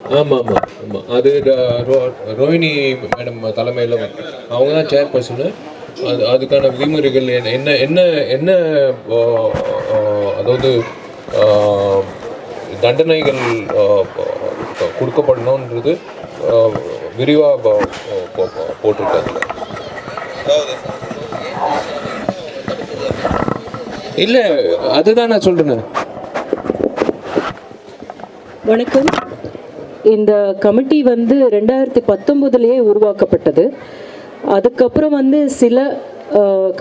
ஆமாம் ஆமாம் ஆமாம் அது ரோ- ரோஹிணி மேடம் தலைமையில் அவங்க தான் சேர்பர்சனு அது அதுக்கான விதிமுறைகள் என்ன என்ன என்ன என்ன அதாவது தண்டனைகள் கொடுக்கப்படணுன்றது விரிவாக போட்டிருக்காங்க. இல்லை அதுதான் நான் சொல்கிறேன் வணக்கம். இந்த கமிட்டி வந்து ரெண்டாயிரத்தி பத்தொம்போதுலேயே உருவாக்கப்பட்டது. அதுக்கப்புறம் வந்து சில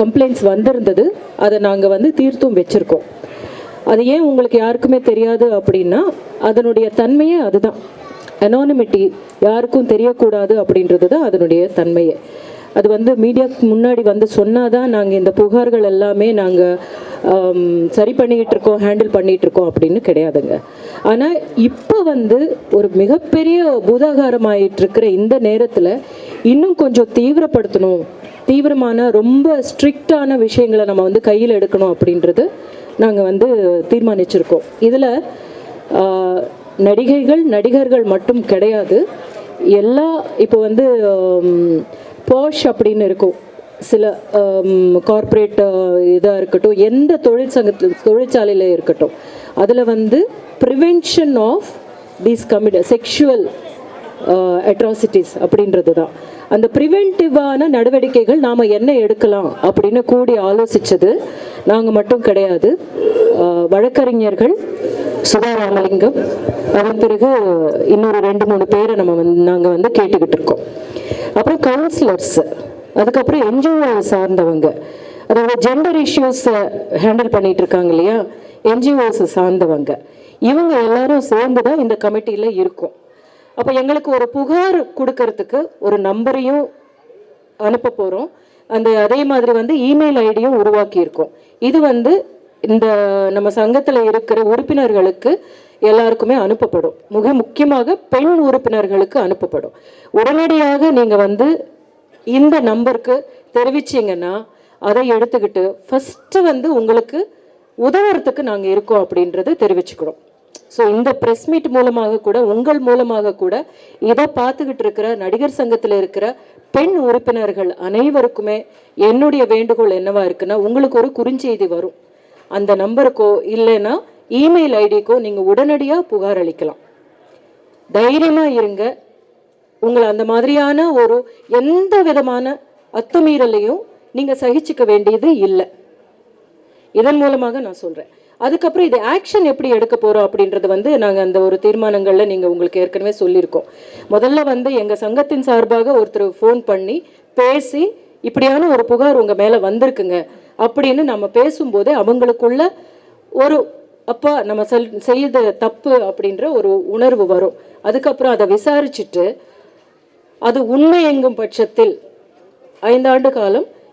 கம்ப்ளைண்ட்ஸ் வந்திருந்தது. அதை நாங்கள் வந்து தீர்த்தும் வச்சுருக்கோம். அது ஏன் உங்களுக்கு யாருக்குமே தெரியாது அப்படின்னா அதனுடைய தன்மையே அதுதான். அனானிமிட்டி யாருக்கும் தெரியக்கூடாது அப்படின்றது தான் அதனுடைய தன்மையே. அது வந்து மீடியாவுக்கு முன்னாடி வந்து சொன்னால் தான் நாங்கள் இந்த புகார்கள் எல்லாமே நாங்கள் சரி பண்ணிக்கிட்டு இருக்கோம் ஹேண்டில் பண்ணிகிட்டு இருக்கோம் அப்படின்னு கிடையாதுங்க. ஆனால் இப்போ வந்து ஒரு மிகப்பெரிய பூதாகாரமாயிட்டு இருக்கிற இந்த நேரத்தில் இன்னும் கொஞ்சம் தீவிரப்படுத்தணும். தீவிரமான ரொம்ப ஸ்ட்ரிக்டான விஷயங்களை நம்ம வந்து கையில் எடுக்கணும் அப்படின்றது நாங்கள் வந்து தீர்மானிச்சிருக்கோம். இதில் நடிகைகள் நடிகர்கள் மட்டும் கிடையாது. எல்லா இப்போ வந்து போஷ் அப்படின்னு இருக்கும். சில கார்ப்பரேட் இதாக இருக்கட்டும் எந்த தொழிற்சங்கத்தில் தொழிற்சாலையில் இருக்கட்டும். அதில் வந்து prevention of these commit sexual atrocities அப்படின்றது தான் அந்த ப்ரிவென்டிவான நடவடிக்கைகள் நாம் என்ன எடுக்கலாம் அப்படின்னு கூடி ஆலோசித்தது நாங்கள் மட்டும் கிடையாது. வழக்கறிஞர்கள் சுதா ராமலிங்கம் அதன் பிறகு இன்னொரு ரெண்டு மூணு பேரை நம்ம வந்து நாங்கள் வந்து கேட்டுக்கிட்டு இருக்கோம். அப்புறம் கவுன்சிலர்ஸ் அதுக்கப்புறம் என்ஜிஓ சார்ந்தவங்க. அதாவது ஜெண்டர் இஷ்யூஸை ஹேண்டில் பண்ணிட்டு இருக்காங்க இல்லையா? என்ஜிஓஸை சார்ந்தவங்க. இவங்க எல்லாரும் சேர்ந்து தான் இந்த கமிட்டியில் இருக்கும். அப்போ எங்களுக்கு ஒரு புகார் கொடுக்கறதுக்கு ஒரு நம்பரையும் அனுப்ப போகிறோம் அந்த அதே மாதிரி வந்து இமெயில் ஐடியும் உருவாக்கியிருக்கோம் இது வந்து இந்த நம்ம சங்கத்தில் இருக்கிற உறுப்பினர்களுக்கு எல்லாருக்குமே அனுப்பப்படும். மிக முக்கியமாக பெண் உறுப்பினர்களுக்கு அனுப்பப்படும். உடனடியாக நீங்கள் வந்து இந்த நம்பருக்கு தெரிவிச்சீங்கன்னா அதை எடுத்துக்கிட்டு ஃபஸ்ட்டு வந்து உங்களுக்கு உதவுறதுக்கு நாங்கள் இருக்கோம் அப்படின்றத தெரிவிச்சுக்கிறோம். ஸோ இந்த ப்ரெஸ் மீட் மூலமாக கூட உங்கள் மூலமாக கூட இதை பார்த்துக்கிட்டு இருக்கிற நடிகர் சங்கத்தில் இருக்கிற பெண் உறுப்பினர்கள் அனைவருக்குமே என்னுடைய வேண்டுகோள் என்னவா இருக்குன்னா உங்களுக்கு ஒரு குறுஞ்செய்தி வரும். அந்த நம்பருக்கோ இல்லைன்னா இமெயில் ஐடிக்கோ நீங்கள் உடனடியாக புகார் அளிக்கலாம். தைரியமாக இருங்க. உங்களை அந்த மாதிரியான ஒரு எந்த விதமான அத்துமீறலையும் நீங்கள் சகிச்சுக்க வேண்டியது இல்லை. இதன் மூலமாக நான் சொல்கிறேன் அதுக்கப்புறம் இது ஆக்ஷன் எப்படி எடுக்க போகிறோம் அப்படின்றது வந்து நாங்கள் அந்த ஒரு தீர்மானங்களில் நீங்கள் உங்களுக்கு ஏற்கனவே சொல்லியிருக்கோம். முதல்ல வந்து எங்கள் சங்கத்தின் சார்பாக ஒருத்தர் ஃபோன் பண்ணி பேசி இப்படியான ஒரு புகார் உங்கள் மேலே வந்திருக்குங்க அப்படின்னு நம்ம பேசும்போதே அவங்களுக்குள்ள ஒரு அப்பா நம்ம செல் செய்த தப்பு அப்படின்ற ஒரு உணர்வு வரும். அதுக்கப்புறம் அதை விசாரிச்சுட்டு அது உண்மை எங்கும் பட்சத்தில் ஐந்தாண்டு காலம்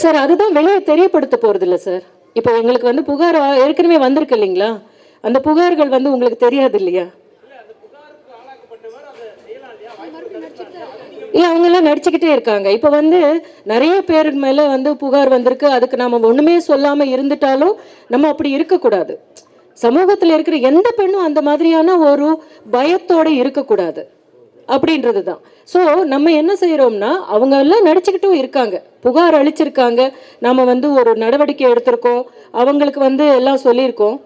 சார் அதுதான் வெளியே தெரியப்படுத்த போறது இல்ல சார். இப்போ எங்களுக்கு வந்து புகார் ஏற்கனவே வந்திருக்கு இல்லைங்களா? அந்த புகார்கள் வந்து உங்களுக்கு தெரியாது இல்லையா? இல்ல அவங்க எல்லாம் நடிச்சுக்கிட்டே இருக்காங்க. இப்போ வந்து நிறைய பேர் மேல வந்து புகார் வந்திருக்கு. அதுக்கு நாம ஒண்ணுமே சொல்லாம இருந்துட்டாலும் நம்ம அப்படி இருக்கக்கூடாது. சமூகத்தில் இருக்கிற எந்த பெண்ணும் அந்த மாதிரியான ஒரு பயத்தோடு இருக்கக்கூடாது. அப்படின்றது தான் ஸோ நம்ம என்ன செய்கிறோம்னா அவங்க எல்லாம் நடிச்சுக்கிட்டும் இருக்காங்க. புகார் அளிச்சிருக்காங்க. நம்ம வந்து ஒரு நடவடிக்கை எடுத்திருக்கோம். அவங்களுக்கு வந்து எல்லாம் சொல்லியிருக்கோம்.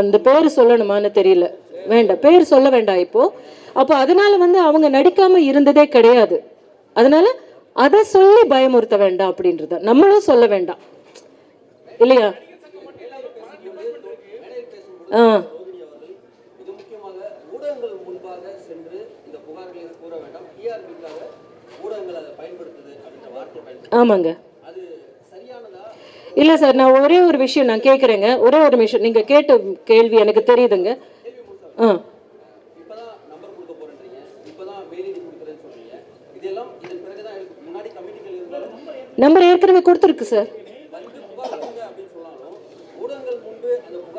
அந்த பேர் சொல்லணுமான்னு தெரியல. வேண்டாம். பேர் சொல்ல வேண்டாம் இப்போ. அப்போ அதனால வந்து அவங்க நடிக்காம இருந்ததே கிடையாது. அதனால அதை சொல்லி பயமுறுத்த வேண்டாம் அப்படின்றத நம்மளும் சொல்ல வேண்டாம். இல்லையா ஆ மிக முக்கியமாக ஊடகங்கள் முன்பாக சென்று இந்த புகார்களை கூற வேண்டாம் டிஆர்பிக்காக ஊடகங்கள் அதை பயன்படுத்துது அப்படின்ற வார்த்தையை பயன்படுத்து ஆமாங்க. இல்லை சார் நான் ஒரே ஒரு விஷயம் நான் கேட்குறேங்க ஒரே ஒரு விஷயம் நீங்கள் கேட்ட கேள்வி எனக்கு தெரியுதுங்க. ஆ. நம்பர் ஏற்கனவே கொடுத்துருக்கு சார் மெயில் ஐடி கொடுக்குறேன்னு சொல்றீங்க இதெல்லாம் இதன் பிறகுதான் இருக்கு. முன்னாடி கமிட்டிகள் இருந்தாலும் நம்பர் ஏற்கனவே கொடுத்துருக்கு சார் வந்து புகார் கொடுங்க அப்படின்னு சொன்னாலும் ஊடகங்கள் முன்பு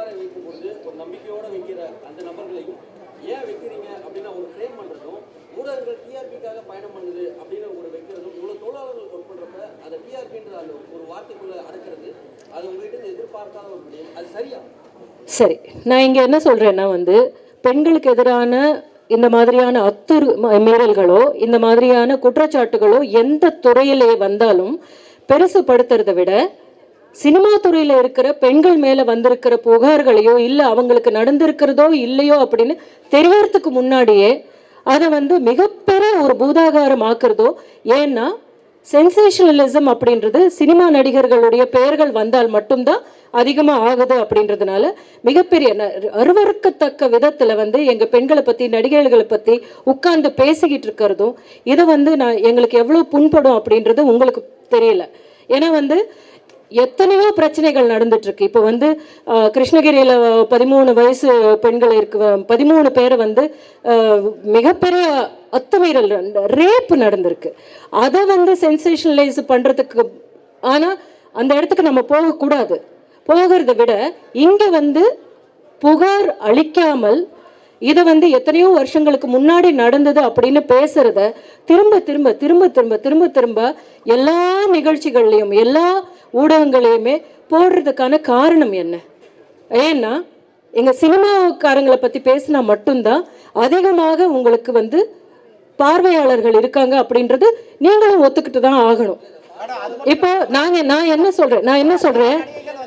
அந்த வைக்கும் பொழுது ஒரு நம்பிக்கையோடு வைக்கிற அந்த நபர்களையும் ஏன் வைக்கிறீங்க அப்படின்னு ஒரு ஃப்ரேம் பண்ணுறதும் ஊடகங்கள் டிஆர்பிக்காக பயணம் பண்ணுது அப்படின்னு ஒரு வைக்கிறதும் இவ்வளவு தொழிலாளர்கள் ஒர்க் பண்ணுறப்ப அதை டிஆர்பின்ற அந்த ஒரு வார்த்தைக்குள்ள அடக்கிறது அது உங்கள்கிட்ட எதிர்பார்க்காத ஒரு முடியும் அது சரியா? சரி. நான் இங்கே என்ன சொல்கிறேன்னா வந்து பெண்களுக்கு எதிரான இந்த மாதிரியான அத்துரு மீறல்களோ இந்த மாதிரியான குற்றச்சாட்டுகளோ எந்த துறையிலே வந்தாலும் பெருசுப்படுத்துறதை விட சினிமா துறையில் இருக்கிற பெண்கள் மேலே வந்திருக்கிற புகார்களையோ இல்லை அவங்களுக்கு நடந்திருக்கிறதோ இல்லையோ அப்படின்னு தெரியறதுக்கு முன்னாடியே அதை வந்து மிகப்பெரிய ஒரு பூதாகாரம் ஆக்குறதோ ஏன்னா சென்சேஷனலிசம் அப்படின்றது சினிமா நடிகர்களுடைய பெயர்கள் வந்தால் மட்டும்தான் அதிகமாக ஆகுது அப்படின்றதுனால மிகப்பெரிய அருவறுக்கத்தக்க அருவருக்கத்தக்க விதத்தில் வந்து எங்கள் பெண்களை பற்றி நடிகைகளை பற்றி உட்கார்ந்து பேசிக்கிட்டு இருக்கிறதும் இதை வந்து நான் எங்களுக்கு எவ்வளோ புண்படும் அப்படின்றது உங்களுக்கு தெரியல. ஏன்னா வந்து எத்தனையோ பிரச்சனைகள் நடந்துட்டு இருக்கு இப்போ வந்து கிருஷ்ணகிரியில் பதிமூணு வயசு பெண்கள் இருக்கு பதிமூணு பேரை வந்து மிகப்பெரிய அத்துமீறல் ரேப் நடந்திருக்கு. அதை வந்து சென்சேஷனலைஸ் பண்ணுறதுக்கு ஆனால் அந்த இடத்துக்கு நம்ம போகக்கூடாது. போகிறத விட இங்கே வந்து புகார் அளிக்காமல் இதை வந்து எத்தனையோ வருஷங்களுக்கு முன்னாடி நடந்தது அப்படின்னு பேசுறத திரும்ப திரும்ப திரும்ப திரும்ப திரும்ப திரும்ப எல்லா நிகழ்ச்சிகள்லையும் எல்லா ஊடகங்களையுமே போடுறதுக்கான காரணம் என்ன? ஏன்னா எங்க சினிமாக்காரங்களை பத்தி பேசினா மட்டும்தான் அதிகமாக உங்களுக்கு வந்து பார்வையாளர்கள் இருக்காங்க அப்படின்றது நீங்களும் ஒத்துக்கிட்டு தான் ஆகணும் இப்போ நாங்க நான் என்ன சொல்றேன்? நான் என்ன சொல்றேன்?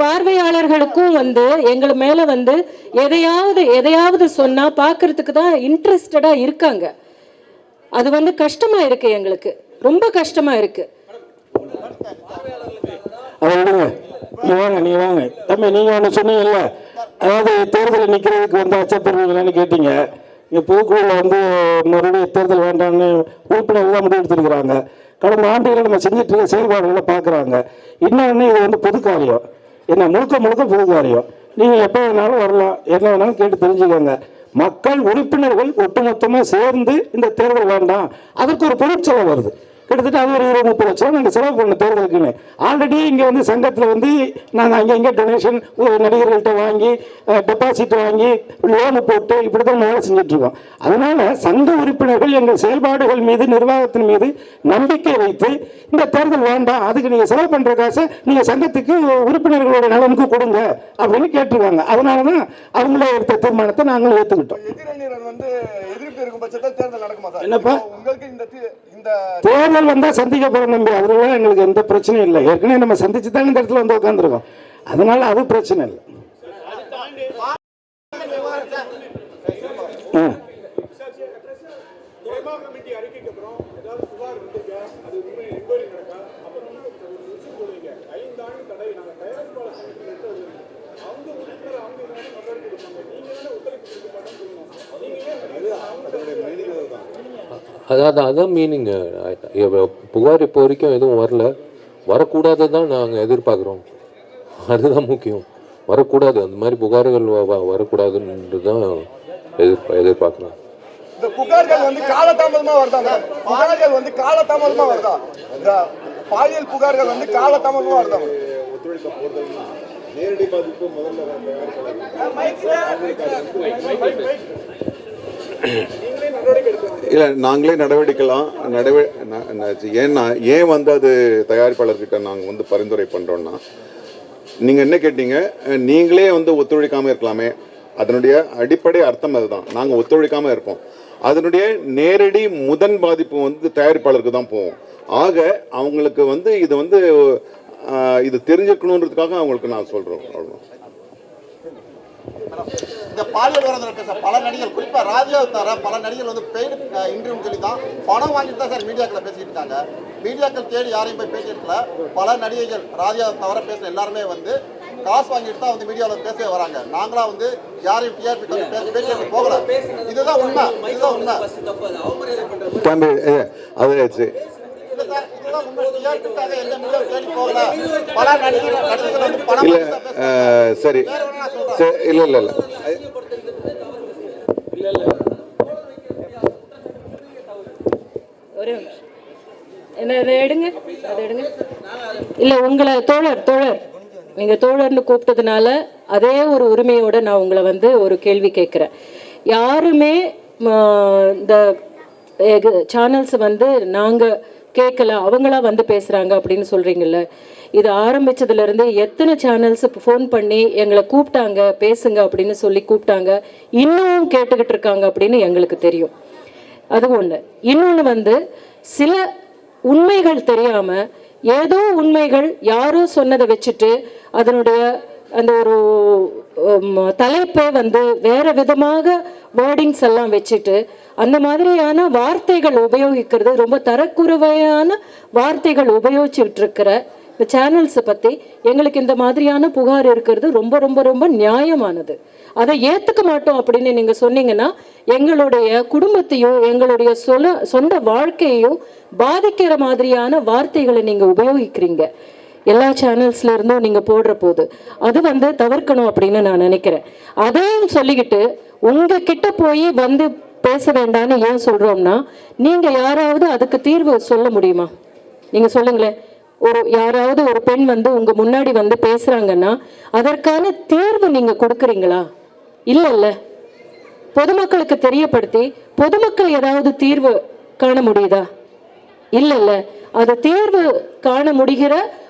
பார்வையாளர்களுக்கும் வந்து எங்கள் மேல வந்து எதையாவது எதையாவது சொன்னா பார்க்கறதுக்கு தான் இன்ட்ரெஸ்டடா இருக்காங்க. அது வந்து கஷ்டமா இருக்கு எங்களுக்கு. ரொம்ப கஷ்டமா இருக்கு. வாங்க நீ வாங்க. தம்பி நீங்கள் ஒன்று சொன்னீங்கல்ல? அதாவது தேர்தலில் நிற்கிறதுக்கு வந்து அச்சப்படுறீங்களான்னு கேட்டீங்க. இங்கே பூக்குழியில் வந்து மறுபடியும் தேர்தல் வேண்டாம்னு உறுப்பினர்கள் தான் முடிவெடுத்திருக்கிறாங்க கடந்த ஆண்டுகளில் நம்ம செஞ்சுட்டு இருக்க செயல்பாடுகளை பார்க்குறாங்க. இன்னொன்று இது வந்து பொது காரியம். என்ன முழுக்க முழுக்க பொது காரியம். நீங்கள் எப்போ வேணாலும் வரலாம். என்ன வேணாலும் கேட்டு தெரிஞ்சுக்கோங்க. மக்கள் உறுப்பினர்கள் ஒட்டுமொத்தமாக சேர்ந்து இந்த தேர்தல் வேண்டாம். அதற்கு ஒரு பொருட்செலவு வருது. கிட்டத்தட்ட அது ஒரு இருபது முப்பது லட்சம் நாங்கள் செலவு பண்ண தேர்தலுக்குன்னு. ஆல்ரெடி இங்கே வந்து சங்கத்தில் வந்து நாங்கள் அங்கே இங்கே டொனேஷன் நடிகர்கள்ட்ட வாங்கி டெபாசிட் வாங்கி லோனு போட்டு இப்படி தான் வேலை செஞ்சிட்ருக்கோம். அதனால் சங்க உறுப்பினர்கள் எங்கள் செயல்பாடுகள் மீது நிர்வாகத்தின் மீது நம்பிக்கை வைத்து இந்த தேர்தல் வேண்டாம் அதுக்கு நீங்கள் செலவு பண்ணுற காசை நீங்கள் சங்கத்துக்கு உறுப்பினர்களோட நலனுக்கு கொடுங்க அப்படின்னு கேட்டிருக்காங்க. அதனால தான் அவங்களே எடுத்த தீர்மானத்தை நாங்களும் ஏற்றுக்கிட்டோம் வந்து இருக்கும் பட்சத்தில் தேர்தல் நடக்குமா சார்? என்னப்பா? உங்களுக்கு இந்த இந்த தேர்தல் வந்தா சந்திக்க போறோம் நம்பி அதுல எங்களுக்கு எந்த பிரச்சனையும் இல்லை. ஏற்கனவே நம்ம சந்திச்சு தான் இந்த இடத்துல வந்து உட்காந்துருக்கோம் அதனால அது பிரச்சனை இல்லை. ஆ. அதாவது அதான் மீனிங் புகார் இப்போ வரைக்கும் எதுவும் வரல. வரக்கூடாது தான் நாங்கள் எதிர்பார்க்குறோம். அதுதான் முக்கியம். வரக்கூடாது. அந்த மாதிரி புகார்கள் வரக்கூடாதுன்றது தான் எதிர்பா எதிர்பார்க்குறோம். இந்த புகார்கள் வந்து காலதாமதமா வருதாங்க மேடம்? புகார்கள் வந்து காலதாமதமா வருதா? இந்த பாலியல் புகார்கள் வந்து நேரடி பாதிப்பு முதல்ல இல்லை நாங்களே நடவடிக்கலாம். நடவ ஏன்னா ஏன் வந்து அது தயாரிப்பாளர்கிட்ட நாங்கள் வந்து பரிந்துரை பண்ணுறோன்னா நீங்கள் என்ன கேட்டீங்க? நீங்களே வந்து ஒத்துழைக்காமல் இருக்கலாமே. அதனுடைய அடிப்படை அர்த்தம் அதுதான். நாங்கள் ஒத்துழைக்காமல் இருப்போம். அதனுடைய நேரடி முதன் பாதிப்பு வந்து தயாரிப்பாளருக்கு தான் போவோம் ஆக அவங்களுக்கு வந்து இது வந்து இது தெரிஞ்சுக்கணுன்றதுக்காக அவங்களுக்கு நான் சொல்கிறோம் அவ்வளோ இந்த பாலியல் வரதில் இருக்க சார் பல நடிகர்கள் குறிப்பா ராஜாவை தவிர பல நடிகர்கள் வந்து பெய்டு இன்டர்வியூ சொல்லி தான் பணம் வாங்கிட்டு தான் சார் மீடியாக்களை பேசிட்டு இருக்காங்க. மீடியாக்கள் தேடி யாரையும் போய் பேசி எடுக்கல பல நடிகைகள் ராஜாவை தவிர பேசுற எல்லாருமே வந்து காசு வாங்கிட்டு தான் வந்து மீடியாவில் பேசவே வராங்க. நாங்களா வந்து யாரையும் டிஆர்பி பேச பேசி போகல. இதுதான் உண்மை. இதுதான் உண்மை. அது இல்ல சார். சரி இல்லை இல்லை இல்லை. ஒரே நிமிஷம். என்ன இதை எடுங்க அதை எடுங்க. இல்லை உங்களை தோழர் தோழர். நீங்கள் தோழர்னு கூப்பிட்டதுனால அதே ஒரு உரிமையோட நான் உங்களை வந்து ஒரு கேள்வி கேட்குறேன். யாருமே இந்த சேனல்ஸ் வந்து நாங்கள் கேட்கல அவங்களா வந்து பேசுகிறாங்க அப்படின்னு சொல்கிறீங்கல்ல இது ஆரம்பித்ததுலேருந்து எத்தனை சேனல்ஸ் ஃபோன் பண்ணி எங்களை கூப்பிட்டாங்க பேசுங்க அப்படின்னு சொல்லி கூப்பிட்டாங்க இன்னும் கேட்டுக்கிட்டு இருக்காங்க அப்படின்னு எங்களுக்கு தெரியும். அது ஒன்று இன்னொன்று வந்து சில உண்மைகள் தெரியாம ஏதோ உண்மைகள் யாரோ சொன்னதை வச்சுட்டு அதனுடைய அந்த ஒரு தலைப்பை வந்து வேற விதமாக வேர்டிங்ஸ் எல்லாம் வச்சுட்டு அந்த மாதிரியான வார்த்தைகள் உபயோகிக்கிறது ரொம்ப தரக்குறைவையான வார்த்தைகள் உபயோகிச்சுட்டு இருக்கிற இந்த சேனல்ஸை பற்றி எங்களுக்கு இந்த மாதிரியான புகார் இருக்கிறது ரொம்ப ரொம்ப ரொம்ப நியாயமானது. அதை ஏற்றுக்க மாட்டோம் அப்படின்னு நீங்கள் சொன்னீங்கன்னா எங்களுடைய குடும்பத்தையும் எங்களுடைய சொல சொந்த வாழ்க்கையையும் பாதிக்கிற மாதிரியான வார்த்தைகளை நீங்கள் உபயோகிக்கிறீங்க. எல்லா சேனல்ஸ்ல இருந்தும் நீங்க போடுற போது. அது வந்து தவிர்க்கணும் அப்படின்னு நான் நினைக்கிறேன். அதையும் சொல்லிக்கிட்டு உங்ககிட்ட போய் வந்து பேச வேண்டாம்னு ஏன் சொல்றோம்னா நீங்க யாராவது அதுக்கு தீர்வு சொல்ல முடியுமா? நீங்க சொல்லுங்களேன். ஒரு யாராவது ஒரு பெண் வந்து உங்க முன்னாடி வந்து பேசுறாங்கன்னா அதற்கான தேர்வு நீங்க கொடுக்குறீங்களா? இல்லைல்ல. பொதுமக்களுக்கு தெரியப்படுத்தி பொதுமக்கள் ஏதாவது தீர்வு காண முடியுதா? இல்லைல்ல. அது தேர்வு காண முடிகிற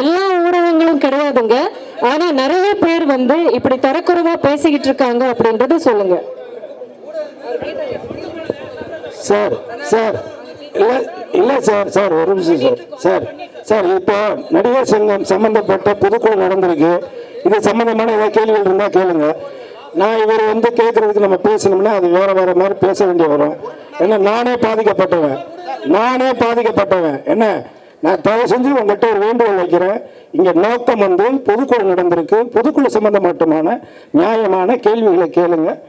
எல்லா ஊடகங்களும் கிடையாதுங்க. ஆனா நிறைய பேர் வந்து இப்படி தரக்குறைவா பேசிக்கிட்டு இருக்காங்க அப்படின்றத சொல்லுங்க. சார் சார் இல்லை இல்லை சார் சார் ஒரு நிமிஷம் சார். சார் சார் இப்போ நடிகர் சங்கம் சம்மந்தப்பட்ட பொதுக்குழு நடந்திருக்கு. இது சம்மந்தமான ஏதாவது கேள்விகள் இருந்தால் கேளுங்க. நான் இவர் வந்து கேட்குறதுக்கு நம்ம பேசணும்னா அது வேற வேற மாதிரி பேச வேண்டிய வரும். ஏன்னா நானே பாதிக்கப்பட்டவன். நானே பாதிக்கப்பட்டவன். என்ன? நான் தயவு செஞ்சு உங்கள்கிட்ட ஒரு வேண்டுகோள் வைக்கிறேன். இங்கே நோக்கம் வந்து பொதுக்குழு நடந்திருக்கு. பொதுக்குழு சம்பந்தமாட்டமான நியாயமான கேள்விகளை கேளுங்க.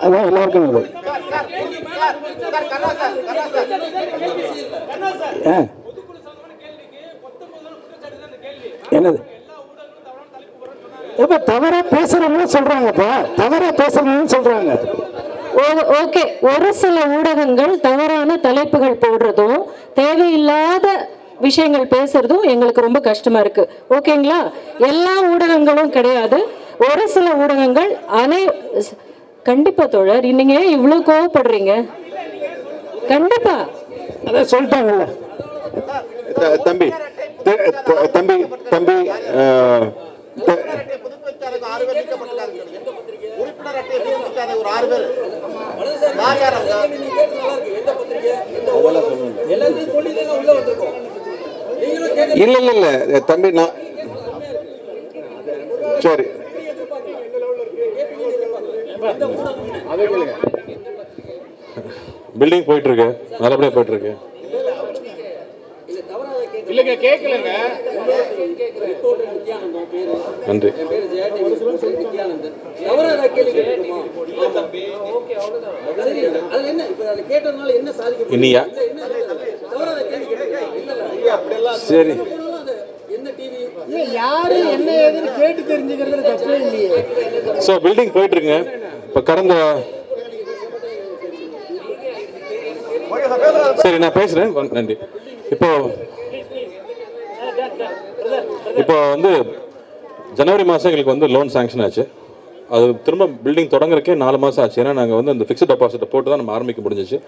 அதான் எல்லாருக்கும் நல்லது. ஆ. என்னது? இப்ப தவறா பேசுறவங்க சொல்றாங்கப்பா. தவறா பேசுறவங்க சொல்றாங்க. ஓ- ஓகே. ஒரு சில ஊடகங்கள் தவறான தலைப்புகள் போடுறதும் தேவையில்லாத விஷயங்கள் பேசுறதும் எங்களுக்கு ரொம்ப கஷ்டமா இருக்கு ஓகேங்களா எல்லா ஊடகங்களும் கிடையாது ஒரு சில ஊடகங்கள் அனை கண்டிப்பா தோழர் நீங்க இவ்வளவு கோவப்படுறீங்க கண்டிப்பா அதான் சொல்லிட்டாங்கல்ல தம்பி தம்பி தம்பி உறுப்பினர் இல்ல இல்ல இல்ல. தம்பி நான் சரி. பில்டிங் போயிட்டு இருக்கு நல்லபடியா போயிட்டு இருக்கு இல்லைங்க கேட்கலங்க. நன்றி. என் சரி. அது? என்ன டிவி யாரு என்ன ஏதுன்னு கேட்டு தெரிஞ்சுக்கிறது தப்பே இல்லையே. ஸோ பில்டிங் போயிட்டு இருக்குங்க இப்போ கடந்த சார் பேசுறேன். நான் பேசுகிறேன் நன்றி. இப்போ இப்போ வந்து ஜனவரி மாதம் எங்களுக்கு வந்து லோன் சாங்ஷன் ஆச்சு. அது திரும்ப பில்டிங் தொடங்குறக்கே நாலு மாதம் ஆச்சு. ஏன்னா நாங்கள் வந்து அந்த ஃபிக்ஸ்ட் டெபாசிட்டை போட்டு தான் நம்ம ஆரம்பிக்க முடிஞ்சிச்சு.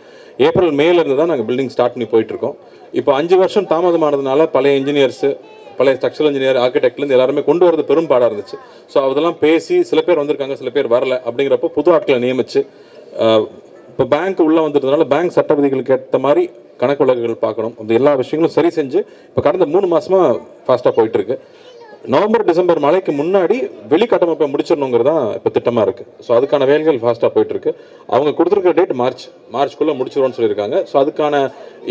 ஏப்ரல் மேலேருந்து தான் நாங்கள் பில்டிங் ஸ்டார்ட் பண்ணி போயிட்டுருக்கோம். இப்போ அஞ்சு வருஷம் தாமதமானதுனால பழைய இன்ஜினியர்ஸு பழைய ஸ்ட்ரக்சரல் இன்ஜினியர் ஆர்கிடெக்ட்லேருந்து எல்லாருமே கொண்டு வரது பெரும் பாடாக இருந்துச்சு. ஸோ அதெல்லாம் பேசி சில பேர் வந்திருக்காங்க சில பேர் வரல. அப்படிங்கிறப்போ புது ஆட்களை நியமிச்சு இப்போ பேங்க் உள்ளே வந்ததுனால பேங்க் சட்ட விதிகளுக்கு ஏற்ற மாதிரி கணக்கு வழக்குகள் பார்க்கணும். அந்த எல்லா விஷயங்களும் சரி செஞ்சு இப்போ கடந்த மூணு மாதமாக ஃபாஸ்ட்டாக போயிட்டுருக்கு. நவம்பர் டிசம்பர் மழைக்கு முன்னாடி வெளிக்கட்டமைப்பை முடிச்சிடணுங்கிறது தான் இப்போ திட்டமாக இருக்குது ஸோ அதுக்கான வேலைகள் ஃபாஸ்ட்டாக போயிட்டு இருக்கு. அவங்க கொடுத்துருக்க டேட் மார்ச் மார்ச்க்குள்ளே முடிச்சிடும்னு சொல்லியிருக்காங்க. ஸோ அதுக்கான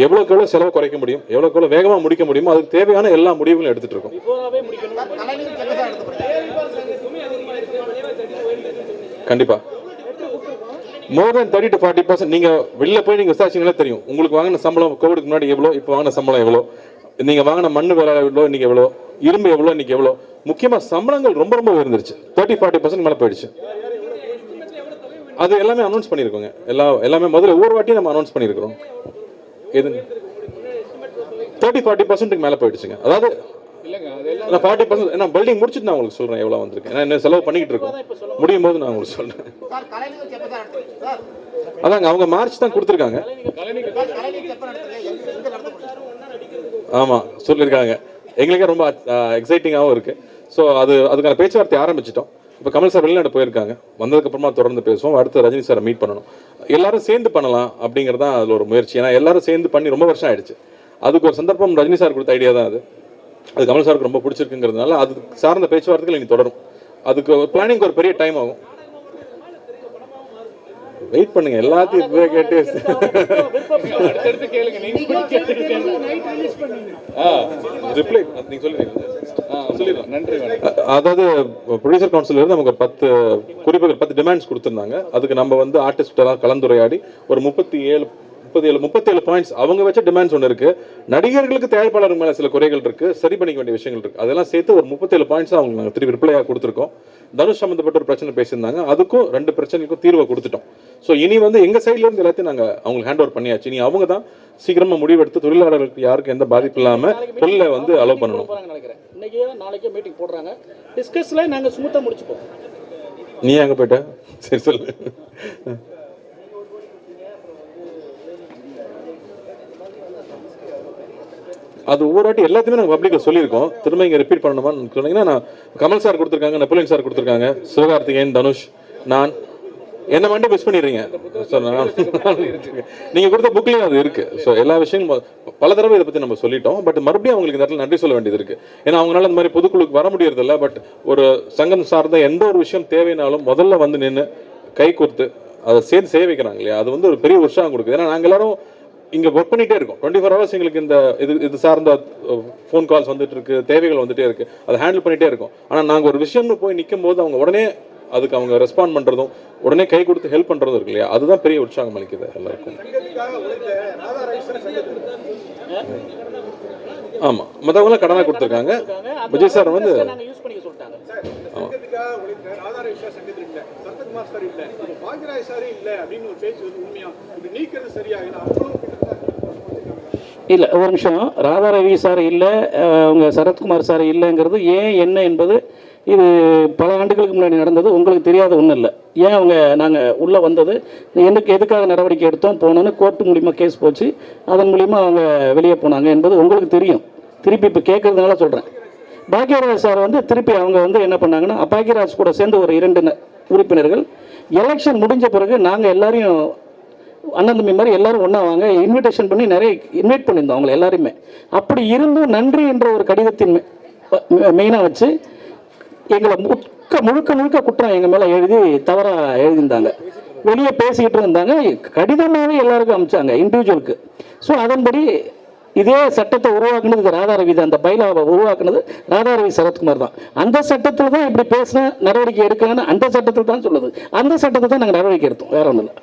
எவ்வளோக்கு எவ்வளோ செலவு குறைக்க முடியும் எவ்வளோக்கு எவ்வளோ வேகமாக முடிக்க முடியுமோ அதுக்கு தேவையான எல்லா முடிவுகளும் எடுத்துகிட்டு இருக்கோம். கண்டிப்பாக கண்டிப்பா. More than thirty to forty percent நீங்க வெளில போய் நீங்க விசாரிச்சிங்களே தெரியும். உங்களுக்கு வாங்கின சம்பளம் கோவிடுக்கு முன்னாடி எவ்வளோ இப்போ வாங்கின சம்பளம் எவ்வளோ? நீங்கள் வாங்கின மண்ணு வேலை எவ்வளோ இன்னைக்கு எவ்வளோ இரும்பு எவ்வளோ இன்னைக்கு எவ்வளோ? முக்கியமாக சம்பளங்கள் ரொம்ப ரொம்ப உயர்ந்துருச்சு. தேர்ட்டி ஃபார்ட்டி பர்சன்ட் மேலே போயிடுச்சு. அது எல்லாமே அனௌன்ஸ் பண்ணியிருக்கோங்க. எல்லா எல்லாமே முதல்ல ஒவ்வொரு வாட்டியும் நம்ம அனௌன்ஸ் பண்ணியிருக்கிறோம். எது? தேர்ட்டி ஃபார்ட்டி பர்சன்ட்டுக்கு மேலே போயிடுச்சுங்க. அதாவது நான் ஃபார்ட்டி பர்சன்ட் நான் பில்டிங் முடிச்சுட்டு நான் உங்களுக்கு சொல்கிறேன் எவ்வளோ வந்திருக்கு. ஏன்னா என்ன செலவு பண்ணிக்கிட்டு இருக்கோம். முடியும் போது நான் உங்களுக்கு சொல்கிறேன் அதாங்க அவங்க மார்ச் தான் கொடுத்துருக்காங்க சார், கலைஞர் எப்ப நடத்துறீங்க எங்க எங்க நடத்த போறீங்க ஆமாம் சொல்லியிருக்காங்க. எங்களுக்கே ரொம்ப எக்ஸைட்டிங்காகவும் இருக்குது ஸோ அது அதுக்கான பேச்சுவார்த்தை ஆரம்பிச்சிட்டோம். இப்போ கமல் சார் வெளிநாடு போயிருக்காங்க. வந்ததுக்கப்புறமா தொடர்ந்து பேசுவோம். அடுத்து ரஜினி சாரை மீட் பண்ணணும். எல்லாரும் சேர்ந்து பண்ணலாம் அப்படிங்கிறது தான் அதில் ஒரு முயற்சி. ஏன்னா எல்லாரும் சேர்ந்து பண்ணி ரொம்ப வருஷம் ஆயிடுச்சு. அதுக்கு ஒரு சந்தர்ப்பம் ரஜினி சார் கொடுத்த ஐடியா தான் அது. அது கமல் சாருக்கு ரொம்ப பிடிச்சிருக்குங்கிறதுனால அது சார்ந்த பேச்சுவார்த்தைகள் இனி தொடரும். அதுக்கு பிளானிங் ஒரு பெரிய டைம் ஆகும். வெயிட் பண்ணுங்க எல்லாத்தையும் இப்பவே கேட்டு ரிப்ளை நீங்க சொல்லுவீங்க நன்றி அதாவது ப்ரொடியூசர் கவுன்சில் இருந்து நமக்கு பத்து குறிப்புகள் பத்து டிமாண்ட்ஸ் கொடுத்துருந்தாங்க. அதுக்கு நம்ம வந்து ஆர்டிஸ்டெல்லாம் கலந்துரையாடி ஒரு முப்பத்தி ஏழு முப்பத்தி ஏழு முப்பத்தேழு பாயிண்ட்ஸ் அவங்க வச்ச டிமாண்ட்ஸ் ஒன்று இருக்கு. நடிகர்களுக்கு தயாரிப்பாளர் மேலே சில குறைகள் இருக்கு. சரி பண்ணிக்க வேண்டிய விஷயங்கள் இருக்கு. அதெல்லாம் சேர்த்து ஒரு முப்பத்தேழு பாயிண்ட்ஸ் அவங்க நாங்கள் திருப்பி ரிப்ளையாக கொடுத்துருக்கோம். தனுஷ் சம்மந்தப்பட்ட ஒரு பிரச்சனை பேசியிருந்தாங்க. அதுக்கும் ரெண்டு பிரச்சனைக்கும் தீர்வை கொடுத்துட்டோம். ஸோ இனி வந்து எங்க சைட்ல இருந்து எல்லாத்தையும் நாங்கள் அவங்களுக்கு ஹேண்ட் ஓவர் பண்ணியாச்சு. இனி அவங்க தான் சீக்கிரமா முடிவெடுத்து தொழிலாளர்களுக்கு யாருக்கும் எந்த பாதிப்பு இல்லாம தொழிலை வந்து அலோவ் பண்ணணும். இன்னைக்கே நாளைக்கே மீட்டிங் போடுறாங்க. டிஸ்கஸ்ல நாங்க ஸ்மூத்தா முடிச்சுப்போம். நீ அங்க போயிட்ட? சரி சொல்லு. அது ஒவ்வொரு வாட்டி எல்லாத்தையுமே நாங்கள் பப்ளிக்கில் சொல்லியிருக்கோம். திரும்ப இங்கே ரிப்பீட் பண்ணணுமான்னு சொன்னீங்கன்னா நான் கமல் சார் கொடுத்துருக்காங்க நெப்போலியன் சார் கொடுத்துருக்காங்க சிவகார்த்திகேயன் தனுஷ் நான். என்ன மட்டும் மிஸ் பண்ணிடுறீங்க. ஸோ நீங்கள் கொடுத்த புக்லேயும் அது இருக்குது ஸோ எல்லா விஷயங்களும் பல தடவை இதை பற்றி நம்ம சொல்லிட்டோம். பட் மறுபடியும் அவங்களுக்கு இந்த இடத்துல நன்றி சொல்ல வேண்டியது இருக்குது ஏன்னா அவங்களால அந்த மாதிரி பொதுக்குழுக்கு வர முடியறதில்ல. பட் ஒரு சங்கம் சார்ந்த எந்த ஒரு விஷயம் தேவைனாலும் முதல்ல வந்து நின்று கை கொடுத்து அதை சேர்த்து செய்ய வைக்கிறாங்க இல்லையா? அது வந்து ஒரு பெரிய உற்சாகம் கொடுக்குது. ஏன்னா நாங்கள் எல்லாரும் இங்கே ஒர்க் பண்ணிகிட்டே இருக்கும். டுவெண்ட்டி ஃபோர் ஹவர்ஸ் எங்களுக்கு இந்த இது இது சார்ந்த ஃபோன் கால்ஸ் வந்துட்டு இருக்கு தேவைகள் வந்துட்டே இருக்கு. அதை ஹேண்டில் பண்ணிகிட்டே இருக்கும். ஆனால் நாங்கள் ஒரு விஷயம்னு போய் நிற்கும் போது அவங்க உடனே அதுக்கு அவங்க ரெஸ்பாண்ட் பண்ணுறதும் உடனே கை கொடுத்து ஹெல்ப் பண்ணுறதும் இருக்கு இல்லையா? அதுதான் பெரிய உற்சாகம் அளிக்குது எல்லாருக்கும். ஆமாம் மற்றவங்களாம் கடனாக கொடுத்துருக்காங்க. விஜய் சார் வந்து நாங்க யூஸ் பண்ணிக்க சொல்லிட்டாங்க சங்கத்துக்காக உழைத்த ராதா ரவிஷா சங்கத்தில் இல்ல சரத்குமார் சார் இல்லை. இப்போ பாக்யராஜ் சாரே இல்லை அப்படின்னு ஒரு பேச்சு வந்து உண்மையா? இது நீக்கிறது சரியா? இல்லை ஒரு நிமிஷம். ராதா ரவி சார் இல்லை அவங்க சரத்குமார் சார் இல்லைங்கிறது ஏன் என்ன என்பது இது பல ஆண்டுகளுக்கு முன்னாடி நடந்தது. உங்களுக்கு தெரியாத ஒன்றும் இல்லை. ஏன் அவங்க நாங்கள் உள்ளே வந்தது? எனக்கு எதுக்காக நடவடிக்கை எடுத்தோம் போனோன்னு கோர்ட்டு மூலிமா கேஸ் போச்சு. அதன் மூலிமா அவங்க வெளியே போனாங்க என்பது உங்களுக்கு தெரியும். திருப்பி இப்போ கேட்கறதுனால சொல்கிறேன் பாக்கியராஜ் சார் வந்து திருப்பி அவங்க வந்து என்ன பண்ணாங்கன்னா பாக்யராஜ் கூட சேர்ந்து ஒரு இரண்டு உறுப்பினர்கள். எலெக்ஷன் முடிஞ்ச பிறகு நாங்கள் எல்லாரையும் அண்ணன் தம்பி மாதிரி எல்லாரும் ஒன்றா வாங்க இன்விடேஷன் பண்ணி நிறைய இன்வைட் பண்ணியிருந்தோம் அவங்களை எல்லாருமே அப்படி இருந்தும் நன்றி என்ற ஒரு கடிதத்தின் மெயினாக வச்சு எங்களை முழுக்க முழுக்க முழுக்க குற்றம் எங்கள் மேலே எழுதி தவறாக எழுதியிருந்தாங்க. வெளியே பேசிக்கிட்டு இருந்தாங்க. கடிதமாகவே எல்லாருக்கும் அமிச்சாங்க இண்டிவிஜுவலுக்கு ஸோ அதன்படி இதே சட்டத்தை உருவாக்குனது ராதாரவி தான். அந்த பைலாவை உருவாக்குனது ராதாரவி சரத்குமார் தான். அந்த சட்டத்தில் தான் இப்படி பேசின நடவடிக்கை எடுக்கலாம்னு அந்த சட்டத்தில் தான் சொல்லுது. அந்த சட்டத்தை தான் நாங்கள் நடவடிக்கை எடுத்தோம். வேற ஒன்றும் இல்லை.